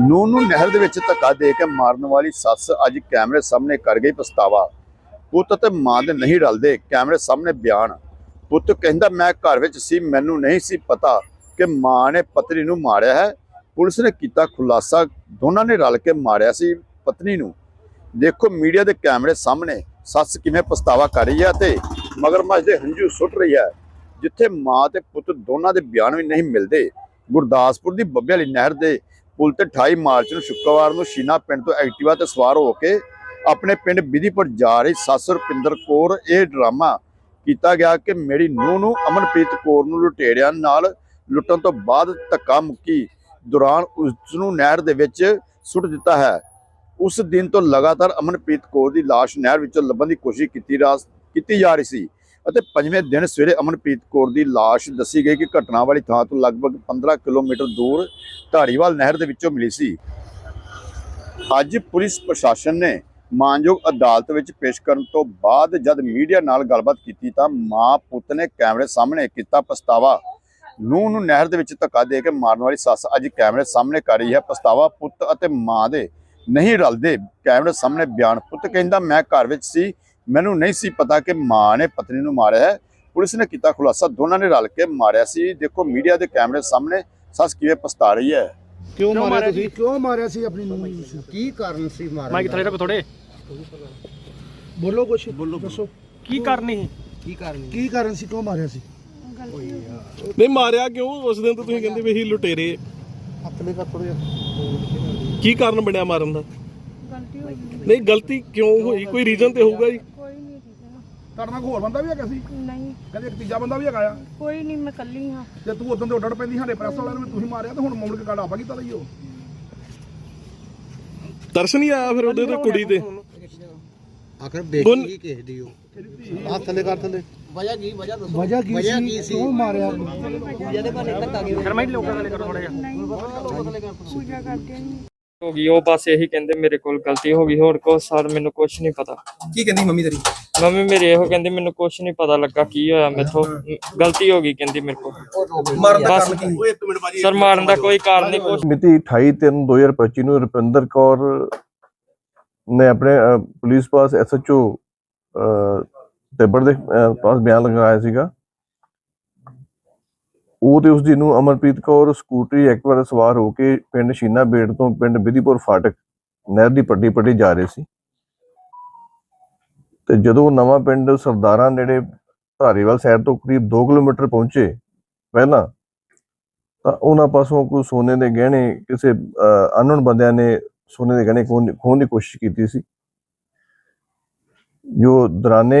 ਨੂੰਹ ਨੂੰ ਨਹਿਰ ਦੇ ਵਿੱਚ ਧੱਕਾ ਦੇ ਕੇ ਮਾਰਨ ਵਾਲੀ ਸੱਸ ਅੱਜ ਕੈਮਰੇ ਸਾਹਮਣੇ ਕਰ ਗਈ ਪਛਤਾਵਾ। ਪੁੱਤ ਤੇ ਮਾਂ ਦੇ ਨਹੀਂ ਰਲਦੇ, ਕੈਮਰੇ ਸਾਹਮਣੇ ਬਿਆਨ। ਪੁੱਤ ਕਹਿੰਦਾ, ਮੈਂ ਘਰ ਵਿੱਚ ਸੀ, ਮੈਨੂੰ ਨਹੀਂ ਸੀ ਪਤਾ ਕਿ ਮਾਂ ਨੇ ਪਤਨੀ ਨੂੰ ਮਾਰਿਆ ਹੈ। ਪੁਲਿਸ ਨੇ ਕੀਤਾ ਖੁਲਾਸਾ, ਦੋਨਾਂ ਨੇ ਰਲ ਕੇ ਮਾਰਿਆ ਸੀ ਪਤਨੀ ਨੂੰ। ਦੇਖੋ ਮੀਡੀਆ ਦੇ ਕੈਮਰੇ ਸਾਹਮਣੇ, ਸੱਸ ਕਿਵੇਂ ਪਛਤਾਵਾ ਕਰ ਰਹੀ ਹੈ ਤੇ ਮਗਰਮੱਛ ਦੇ ਹੰਝੂ ਸੁੱਟ ਰਹੀ ਹੈ, ਜਿੱਥੇ ਮਾਂ ਤੇ ਪੁੱਤ ਦੋਨਾਂ ਦੇ ਬਿਆਨ ਵੀ ਨਹੀਂ ਮਿਲਦੇ। ਗੁਰਦਾਸਪੁਰ ਦੀ ਬੱਬੇ ਵਾਲੀ ਨਹਿਰ ਦੇ ਪੁਲ ਤੇ 28 ਮਾਰਚ ਨੂੰ ਸ਼ੁੱਕਰਵਾਰ ਨੂੰ ਸ਼ੀਨਾ ਪਿੰਡ ਤੋਂ ਐਕਟਿਵਾ ਤੇ ਸਵਾਰ ਹੋ ਕੇ ਆਪਣੇ ਪਿੰਡ ਵਿਧੀਪੁਰ ਜਾ ਰਹੀ ਸੱਸ ਰੁਪਿੰਦਰ ਕੌਰ ਇਹ ਡਰਾਮਾ ਕੀਤਾ ਗਿਆ ਕਿ ਮੇਰੀ ਨੂੰਹ ਨੂੰ ਅਮਨਪ੍ਰੀਤ ਕੌਰ ਨੂੰ ਲੁਟੇਰਿਆਂ ਨਾਲ ਲੁੱਟਣ ਤੋਂ ਬਾਅਦ ਧੱਕਾ ਮੁੱਕੀ ਦੌਰਾਨ ਉਸ ਨੂੰ ਨਹਿਰ ਦੇ ਵਿੱਚ ਸੁੱਟ ਦਿੱਤਾ ਹੈ। ਉਸ ਦਿਨ ਤੋਂ ਲਗਾਤਾਰ ਅਮਨਪ੍ਰੀਤ ਕੌਰ ਦੀ ਲਾਸ਼ ਨਹਿਰ ਵਿੱਚੋਂ ਲੱਭਣ ਦੀ ਕੋਸ਼ਿਸ਼ ਕੀਤੀ ਰਾਸ ਕੀਤੀ ਜਾ ਰਹੀ ਸੀ। ਅਤੇ ਪੰਜਵੇਂ ਦਿਨ ਸਵੇਰੇ ਅਮਨਪ੍ਰੀਤ ਕੌਰ ਦੀ ਲਾਸ਼ ਦੱਸੀ ਗਈ ਕਿ ਘਟਨਾ ਵਾਲੀ ਥਾਂ ਤੋਂ ਲਗਭਗ 15 ਕਿਲੋਮੀਟਰ ਦੂਰ ਧਾਰੀਵਾਲ ਨਹਿਰ ਦੇ ਵਿੱਚੋਂ ਮਿਲੀ ਸੀ। ਅੱਜ ਪੁਲਿਸ ਪ੍ਰਸ਼ਾਸਨ ਨੇ ਮਾਨਯੋਗ ਅਦਾਲਤ ਵਿੱਚ ਪੇਸ਼ ਕਰਨ ਤੋਂ ਬਾਅਦ ਜਦ ਮੀਡੀਆ ਨਾਲ ਗੱਲਬਾਤ ਕੀਤੀ ਤਾਂ ਮਾਂ ਪੁੱਤ ਨੇ ਕੈਮਰੇ ਸਾਹਮਣੇ ਕੀਤਾ ਪਛਤਾਵਾ। ਨੂੰਹ ਨੂੰ ਨਹਿਰ ਦੇ ਵਿੱਚ ਧੱਕਾ ਦੇ ਕੇ ਮਾਰਨ ਵਾਲੀ ਸੱਸ ਅੱਜ ਕੈਮਰੇ ਸਾਹਮਣੇ ਕਰ ਰਹੀ ਹੈ। ਪਛਤਾਵਾ ਪੁੱਤ ਅਤੇ ਮਾਂ ਦੇ ਨਹੀਂ ਰਲਦੇ। ਕੈਮਰੇ ਸਾਹਮਣੇ ਬਿਆਨ ਪੁੱਤ ਕਹਿੰਦਾ, ਮੈਂ ਘਰ ਵਿੱਚ ਸੀ। ਮੈਨੂੰ ਨਹੀਂ ਸੀ ਪਤਾ ਕਿ ਮਾਂ ਨੇ ਪਤਨੀ ਨੂੰ ਮਾਰਿਆ ਹੈ। ਪੁਲਿਸ ਨੇ ਕੀਤਾ ਖੁਲਾਸਾ। ਦੋਨਾਂ ਨੇ ਰਲ ਕੇ ਮਾਰਿਆ ਸੀ। ਦੇਖੋ ਮੀਡੀਆ ਦੇ ਕੈਮਰੇ ਸਾਹਮਣੇ ਸੱਸ ਕਿਵੇਂ ਪਛਤਾ ਰਹੀ ਹੈ। ਕਿਉਂ ਮਾਰਿਆ ਤੁਸੀਂ? ਕਿਉਂ ਮਾਰਿਆ ਸੀ ਆਪਣੀ ਨੂੰ? ਕੀ ਕਾਰਨ ਸੀ ਮਾਰਨ ਮਾਈਕ? ਥੱਲੇ ਰੱਖੋ ਥੋੜੇ ਬੋਲੋ ਕੁਛ। ਬੋਲੋ ਦੱਸੋ। ਕੀ ਕਰਨੀ ਕੀ ਕਾਰਨ? ਕੀ ਕਾਰਨ ਸੀ? ਕਿਉਂ ਮਾਰਿਆ ਸੀ? ਨਹੀਂ ਮਾਰਿਆ ਕਿਉਂ? ਉਸ ਦਿਨ ਤਾਂ ਤੁਸੀਂ ਕਹਿੰਦੇ ਵੀ ਅਸੀਂ ਲੁਟੇਰੇ। ਹੱਥਲੇ ਕਰ ਥੋੜੇ ਕੀ ਕਾਰਨ ਬਣਿਆ ਮਾਰਨ ਦਾ? ਗਲਤੀ ਹੋ ਗਈ ਨਹੀਂ ਗਲਤੀ ਕਿਉਂ ਹੋਈ? ਕੋਈ ਰੀਜ਼ਨ ਤੇ ਹੋਊਗਾ ਜੀ? ਤੁਹਾਡੇ ਨਾਲ ਹੋਰ ਬੰਦਾ ਵੀ ਹੈਗਾ ਸੀ? ਨਹੀਂ। ਕਹਿੰਦੇ ਇੱਕ ਤੀਜਾ ਬੰਦਾ ਵੀ ਹੈਗਾ ਆ। ਕੋਈ ਨਹੀਂ ਮੈਂ ਕੱਲੀ ਹਾਂ। ਤੇ ਤੂੰ ਉਦੋਂ ਤੇ ਉੱਡੜ ਪੈਂਦੀ ਸਾਡੇ ਪ੍ਰੈਸ ਵਾਲਿਆਂ ਨੂੰ ਵੀ ਤੁਸੀਂ ਮਾਰਿਆ ਤੇ ਹੁਣ ਮੌੜ ਕੇ ਕਾੜਾ ਆਪਾਂ ਕੀਤਾ ਲਈ ਉਹ? ਤਰਸ ਨਹੀਂ ਆਇਆ ਫਿਰ ਉਹਦੇ ਤੇ ਕੁੜੀ ਤੇ। ਆਖਰ ਬੇਟੀ ਹੀ ਕਿਸੇ ਦੀ ਉਹ। ਹੱਥ ਥੱਲੇ ਕਰ ਥੱਲੇ। ਵਜ੍ਹਾ ਕੀ ਵਜ੍ਹਾ ਦੱਸੋ। ਵਜ੍ਹਾ ਕੀ ਵਜ੍ਹਾ ਸੀ? ਕੀ ਸੀ? ਕਿਉਂ ਮਾਰਿਆ? ਜਿਹਦੇ ਬਾਰੇ ਧੱਕਾ ਗਿਆ। ਫਿਰ ਮੈਂ ਲੋਕਾਂ ਥੱਲੇ ਕਰੋ ਥੋੜਾ ਜਿਹਾ। ਪੂਜਾ ਕਰਦੇ ਨਹੀਂ। ਹੋ ਗਈ ਉਹ ਬਸ ਇਹੀ ਕਹਿੰਦੇ ਮੇਰੇ ਕੋਲ ਗਲਤੀ ਹੋ ਗਈ ਹੋਰ ਕੋ ਸਰ ਮੈਨੂੰ ਕੁਝ ਨਹੀਂ ਪਤਾ। ਕੀ ਕਹਿੰਦੀ ਮੰਮੀ ਤੇਰੀ? ਮੰਮੀ ਮੇਰੇ ਇਹੋ ਕਹਿੰਦੇ ਮੈਨੂੰ ਕੁਝ ਨਹੀਂ ਪਤਾ ਲੱਗਾ ਕੀ ਹੋਇਆ ਮੇਥੋਂ। ਗਲਤੀ ਹੋ ਗਈ ਕਹਿੰਦੀ ਮੇਰੇ ਕੋਲ। ਮਾਰਨ ਦਾ ਕਾਰਨ ਕੀ? ਸਰ ਮਾਰਨ ਦਾ ਕੋਈ ਕਾਰਨ ਨਹੀਂ ਕੁਛ ਮਿਤੀ 28/3/2025 ਨੂੰ ਰੁਪਿੰਦਰ ਕੌਰ ਨੇ ਆਪਣੇ ਪੁਲਿਸ ਪਾਸ ਐਸਐਚਓ ਤਿੱਬੜ ਦੇ ਅਹ, ਪਾਸ ਬਿਆਨ ਲਗਾਇਆ ਸੀਗਾ। ਉਹ ਤੇ ਉਸ ਦੀ ਨੂੰ ਅਮਰਪ੍ਰੀਤ ਕੌਰ ਸਕੂਟਰੀ ਐਕਟਿਵਾ ਤੇ ਸਵਾਰ ਹੋ ਕੇ ਪਿੰਡ ਸ਼ੀਨਾ ਬੇੜ ਤੋਂ ਪਿੰਡ ਵਿਧੀਪੁਰ ਫਾਟਕ ਨਹਿਰ ਦੀ ਪੱਟੀ ਪੱਟੀ ਜਾ ਰਹੇ ਸੀ। ਤੇ ਜਦੋਂ ਨਵਾਂ ਪਿੰਡ ਸਰਦਾਰਾਂ ਨੇੜੇ ਧਾਰੀਵਾਲ ਸਾਈਡ ਤੋਂ ਕਰੀਬ 2 ਕਿਲੋਮੀਟਰ ਪਹੁੰਚੇ ਪਹਿਲਾਂ, ਤਾਂ ਉਹਨਾਂ ਪਾਸੋਂ ਕੋਈ ਸੋਨੇ ਦੇ ਗਹਿਣੇ ਕਿਸੇ ਅਨਨੋਨ ਬੰਦਿਆਂ ਨੇ ਸੋਨੇ ਦੇ ਗਹਿਣੇ ਖੋਹਣ ਖੋਹਣ ਦੀ ਕੋਸ਼ਿਸ਼ ਕੀਤੀ ਸੀ। ਜੋ ਦਰਾਨੇ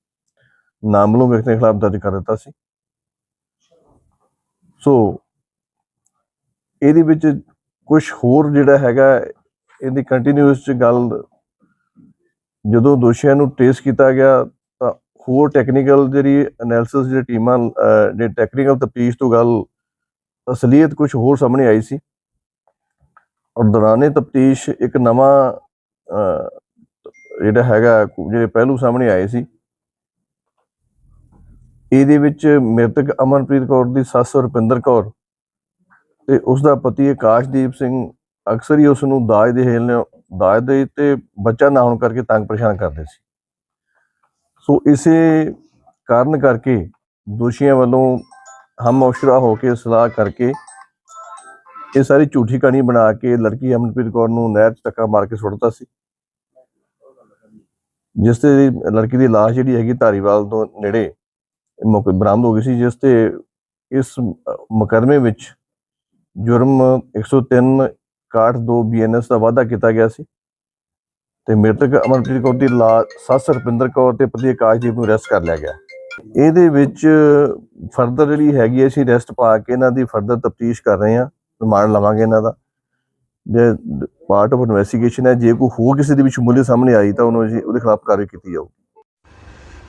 ਨਾਮਲੂਮ ਵਿਅਕਤੀ ਦੇ ਖਿਲਾਫ ਦਰਜ ਕਰ ਦਿੱਤਾ ਸੀ। ਸੋ ਇਹਦੇ ਵਿੱਚ ਕੁਝ ਹੋਰ ਜਿਹੜਾ ਹੈਗਾ ਇਹਦੀ ਕੰਟੀਨਿਊਸ ਚ ਗੱਲ ਜਦੋਂ ਦੋਸ਼ੀਆਂ ਨੂੰ ਟ੍ਰੇਸ ਕੀਤਾ ਗਿਆ ਤਾਂ ਹੋਰ ਟੈਕਨੀਕਲ ਜਿਹੜੀ ਐਨਾਲਿਸਿਸ ਜਿਹੜੀ ਟੀਮਾਂ ਅਹ, ਟੈਕਨੀਕਲ ਤਫਤੀਸ਼ ਤੋਂ ਗੱਲ ਅਸਲੀਅਤ ਕੁਝ ਹੋਰ ਸਾਹਮਣੇ ਆਈ ਸੀ। ਔਰ ਦੌਰਾਨੇ ਤਫਤੀਸ਼ ਇੱਕ ਨਵਾਂ ਜਿਹੜਾ ਹੈਗਾ ਜਿਹੜੇ ਪਹਿਲੂ ਸਾਹਮਣੇ ਆਏ ਸੀ। ਇਹਦੇ ਵਿੱਚ ਮ੍ਰਿਤਕ ਅਮਨਪ੍ਰੀਤ ਕੌਰ ਦੀ ਸੱਸ ਰੁਪਿੰਦਰ ਕੌਰ ਤੇ ਉਸ ਦਾ ਪਤੀ ਆਕਾਸ਼ਦੀਪ ਸਿੰਘ, ਅਕਸਰ ਹੀ ਉਸ ਨੂੰ ਦਾਜ ਦੇ ਹੇਲ ਦਾਜ ਦੇ ਤੇ ਬੱਚਾ ਨਾ ਹੋਣ ਕਰਕੇ ਤੰਗ ਪਰੇਸ਼ਾਨ ਕਰਦੇ ਸੀ। ਸੋ ਇਸੇ ਕਾਰਨ ਕਰਕੇ ਦੋਸ਼ੀਆਂ ਵੱਲੋਂ ਹਮ ਔਸ਼ਰਾ ਹੋ ਕੇ ਸਲਾਹ ਕਰਕੇ ਇਹ ਸਾਰੀ ਝੂਠੀ ਕਹਾਣੀ ਬਣਾ ਕੇ ਲੜਕੀ ਅਮਨਪ੍ਰੀਤ ਕੌਰ ਨੂੰ ਨਹਿਰ 'ਚ ਧੱਕਾ ਮਾਰ ਕੇ ਸੁੱਟਦਾ ਸੀ। ਜਿਸ ਤੇ ਲੜਕੀ ਦੀ ਲਾਸ਼ ਜਿਹੜੀ ਹੈਗੀ ਧਾਰੀਵਾਲ ਤੋਂ ਨੇੜੇ ਮੌਕੇ ਬਰਾਮਦ ਹੋ ਗਈ ਸੀ ਜਿਸ ਤੇ ਇਸ ਅ, ਮੁਕੱਦਮੇ ਵਿੱਚ ਜੁਰਮ 103 62 ਬੀਐਨਐਸ ਦਾ ਵਾਅਦਾ ਕੀਤਾ ਗਿਆ ਸੀ ਤੇ ਮ੍ਰਿਤਕ ਅਮਰਪ੍ਰੀਤ ਕੌਰ ਦੀ ਲਾ ਸੱਸ ਰੁਪਿੰਦਰ ਕੌਰ ਤੇ ਪਤੀ ਆਕਾਸ਼ਦੀਪ ਨੂੰ ਅਰੈਸਟ ਕਰ ਲਿਆ ਗਿਆ। ਇਹਦੇ ਵਿੱਚ ਫਰਦਰ ਜਿਹੜੀ ਹੈਗੀ ਅਸੀਂ ਅਰੈਸਟ ਪਾ ਕੇ ਇਹਨਾਂ ਦੀ ਫਰਦਰ ਤਫਤੀਸ਼ ਕਰ ਰਹੇ ਹਾਂ ਰਿਮਾਂਡ ਲਵਾਂਗੇ ਇਹਨਾਂ ਦਾ। ਜੇ ਪਾਰਟ ਆਫ ਇਨਵੈਸਟੀਗੇਸ਼ਨ ਹੈ ਜੇ ਕੋਈ ਹੋਰ ਕਿਸੇ ਦੀ ਵੀ ਸ਼ਮੂਲੀਅਤ ਸਾਹਮਣੇ ਆਈ ਤਾਂ ਉਹਨੂੰ ਅਸੀਂ ਉਹਦੇ ਖਿਲਾਫ ਕਾਰਵਾਈ ਕੀਤੀ ਜਾਊਗੀ।